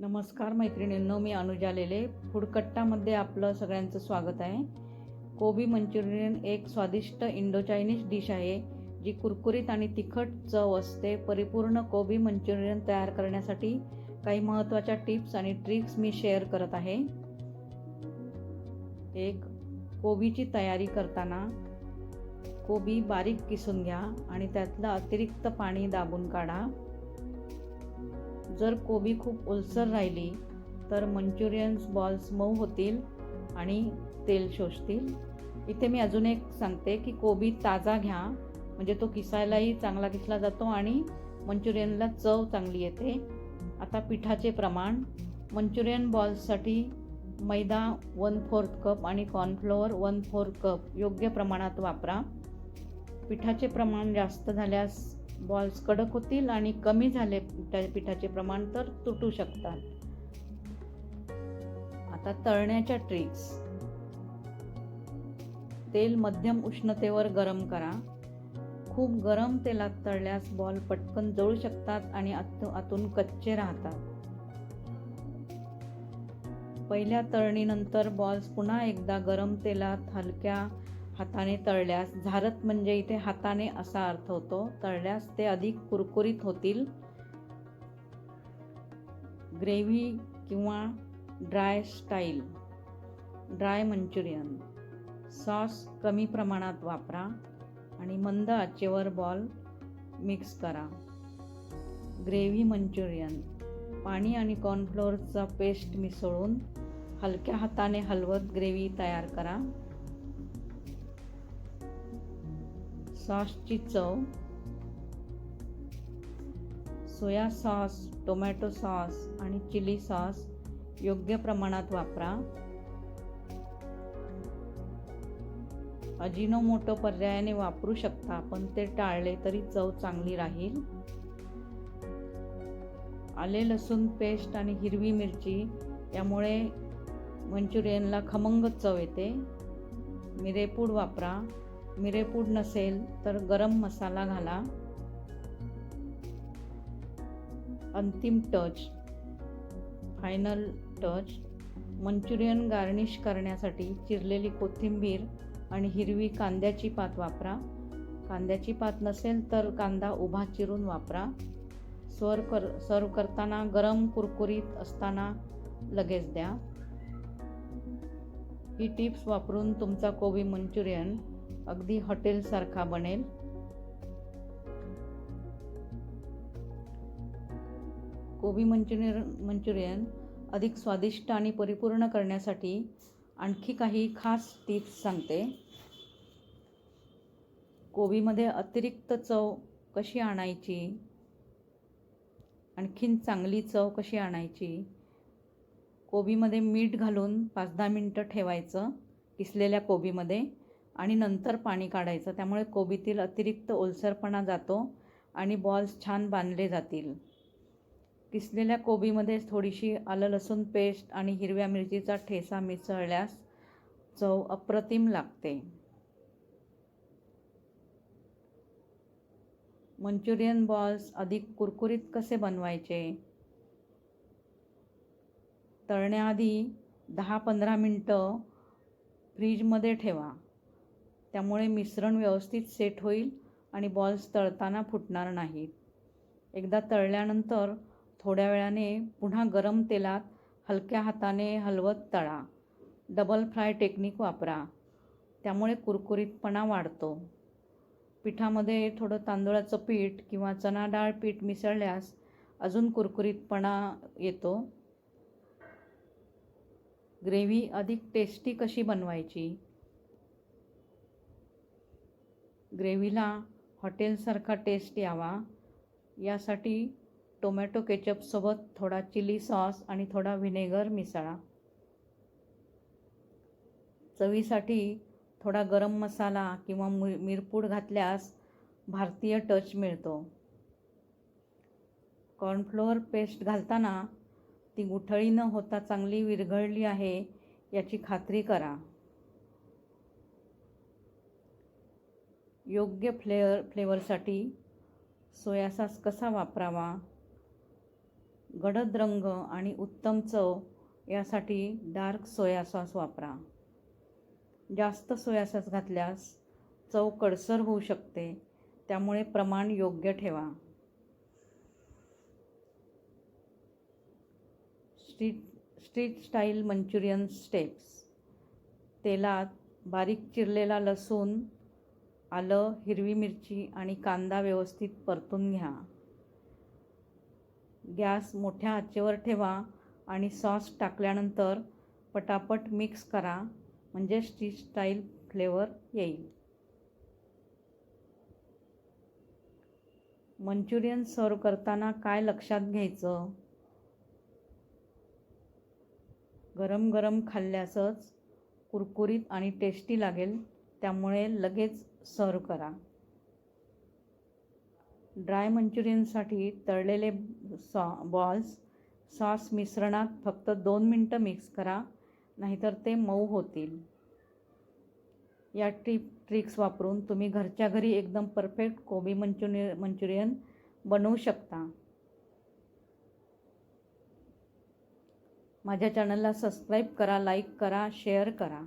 नमस्कार मैत्रिणींनो मी अनुजा लेले. फुडकट्टामध्ये आपलं सगळ्यांचं स्वागत आहे. कोबी मंचुरियन एक स्वादिष्ट इंडो चायनीज डिश आहे जी कुरकुरीत आणि तिखट चव असते. परिपूर्ण कोबी मंचुरियन तयार करण्यासाठी काही महत्त्वाच्या टिप्स आणि ट्रिक्स मी शेअर करत आहे. एक कोबीची तयारी करताना कोबी बारीक किसून घ्या आणि त्यातलं अतिरिक्त पाणी दाबून काढा. जर कोबी खूप ओलसर राहिली तर मंचुरियन्स बॉल्स मऊ होतील आणि तेल शोषतील. इथे मी अजून एक सांगते की कोबी ताजा घ्या म्हणजे तो किसायलाही चांगला किसला जातो आणि मंचुरियनला चव चांगली येते. आता पिठाचे प्रमाण. मंचुरियन बॉल्ससाठी मैदा वन फोर्थ कप आणि कॉर्नफ्लोअर वन फोर्थ कप योग्य प्रमाणात वापरा. पिठाचे प्रमाण जास्त झाल्यास बॉल्स कडक होतील आणि कमी झाले पिठा पिठाचे प्रमाण तर तुटू शकतात. आता तळण्याच्या ट्रिक्स तेल मध्यम उष्णतेवर गरम करा. खूप गरम तेलात तळल्यास बॉल पटकन जळू शकतात आणि आत आतून कच्चे राहतात. पहिल्या तळणीनंतर बॉल्स पुन्हा एकदा गरम तेलात हलक्या हाताने तळल्यास झारत म्हणजे इथे हाताने असा अर्थ होतो तळल्यास ते अधिक कुरकुरीत होतील. ग्रेव्ही किंवा dry style. Dry manchurian. Sauce कमी प्रमाणात वापरा आणि मंद आचेवर बॉल मिक्स करा. Gravy manchurian. पाणी आणि कॉर्नफ्लोअरचा पेस्ट मिसळून हलक्या हाताने हलवत ग्रेव्ही तयार करा. सॉसची चव. सोया सॉस टोमॅटो सॉस आणि चिली सॉस योग्य प्रमाणात वापरा. अजिनोमोटो पर्यायाने वापरू शकता पण ते टाळले तरी चव चांगली राहील. आले लसूण पेस्ट आणि हिरवी मिरची यामुळे मंचुरियनला खमंग चव येते. मिरेपूड वापरा. मिरेपूड नसेल तर गरम मसाला घाला. अंतिम touch. Final touch. Manchurian garnish करण्यासाठी चिरलेली कोथिंबीर आणि हिरवी कांद्याची पात वापरा. कांद्याची पात नसेल तर कांदा उभा चिरून वापरा. सर्व कर सर्व करताना गरम कुरकुरीत असताना लगेच द्या. ही टिप्स वापरून तुमचा कोबी मंचुरियन अगदी हॉटेलसारखा बनेल. कोबी मंचुरियन मंचुरियन अधिक स्वादिष्ट आणि परिपूर्ण करण्यासाठी आणखी काही खास टिप्स सांगते. कोबीमध्ये अतिरिक्त चव कशी आणायची? आणखीन चांगली चव कशी आणायची? कोबीमध्ये मीठ घालून पाच दहा मिनटं ठेवायचं. किसलेल्या कोबीमध्ये आणि नंतर पाणी काढायचं. त्यामुळे कोबीतील अतिरिक्त ओलसरपणा जातो आणि बॉल्स छान बांधले जातील. किसलेल्या कोबीमध्ये थोडीशी आलं लसूण पेस्ट आणि हिरव्या मिरचीचा ठेसा मिसळल्यास चव अप्रतिम लागते. मंचुरियन बॉल्स अधिक कुरकुरीत कसे बनवायचे? तळण्याआधी दहा पंधरा मिनटं फ्रीजमध्ये ठेवा. त्यामुळे मिश्रण व्यवस्थित सेट होईल आणि बॉल्स तळताना फुटणार नाहीत. एकदा तळल्यानंतर थोड्या वेळाने पुन्हा गरम तेलात हलक्या हाताने हलवत तळा. डबल फ्राय टेक्निक वापरा. त्यामुळे कुरकुरीतपणा वाढतो. पिठामध्ये थोडं तांदूळाचं पीठ किंवा चणा डाळ पीठ मिसळल्यास अजून कुरकुरीतपणा येतो. ग्रेव्ही अधिक टेस्टी कशी बनवायची? ग्रेव्हीला हॉटेलसारखा टेस्ट यावा. यासाठी टोमॅटो केचपसोबत थोडा चिली सॉस आणि थोडा व्हिनेगर मिसळा. चवीसाठी थोडा गरम मसाला किंवा मि मिरपूड घातल्यास भारतीय टच मिळतो. कॉर्नफ्लोअर पेस्ट घालताना ती गुठळी न होता चांगली विरघळली आहे याची खात्री करा. योग्य फ्लेवर फ्लेवरसाठी सोया सॉस कसा वापरावा? गडद रंग आणि उत्तम चव यासाठी डार्क सोया सॉस वापरा. जास्त सोया सॉस घातल्यास चव कडसर होऊ शकते त्यामुळे प्रमाण योग्य ठेवा. Street street style manchurian steps. तेलात बारीक चिरलेला लसूण आलं हिरवी मिरची आणि कांदा व्यवस्थित परतून घ्या. गॅस मोठ्या आचेवर ठेवा आणि सॉस टाकल्यानंतर पटापट मिक्स करा म्हणजे टी स्टाईल फ्लेवर येईल. मंचुरियन सर्व करताना काय लक्षात घ्यायचं? गरम गरम खाल्ल्यासच कुरकुरीत आणि टेस्टी लागेल त्यामुळे लगेच सर्व करा. ड्राय मंचुरियनसाठी तळलेले सॉ बॉल्स सॉस मिश्रणात फक्त दोन मिनटं मिक्स करा नाहीतर ते मऊ होतील. या टिप ट्रिक्स वापरून तुम्ही घरच्या घरी एकदम परफेक्ट कोबी मंचुरि मंचुरियन बनवू शकता. माझ्या चॅनलला सबस्क्राईब करा लाईक करा शेअर करा.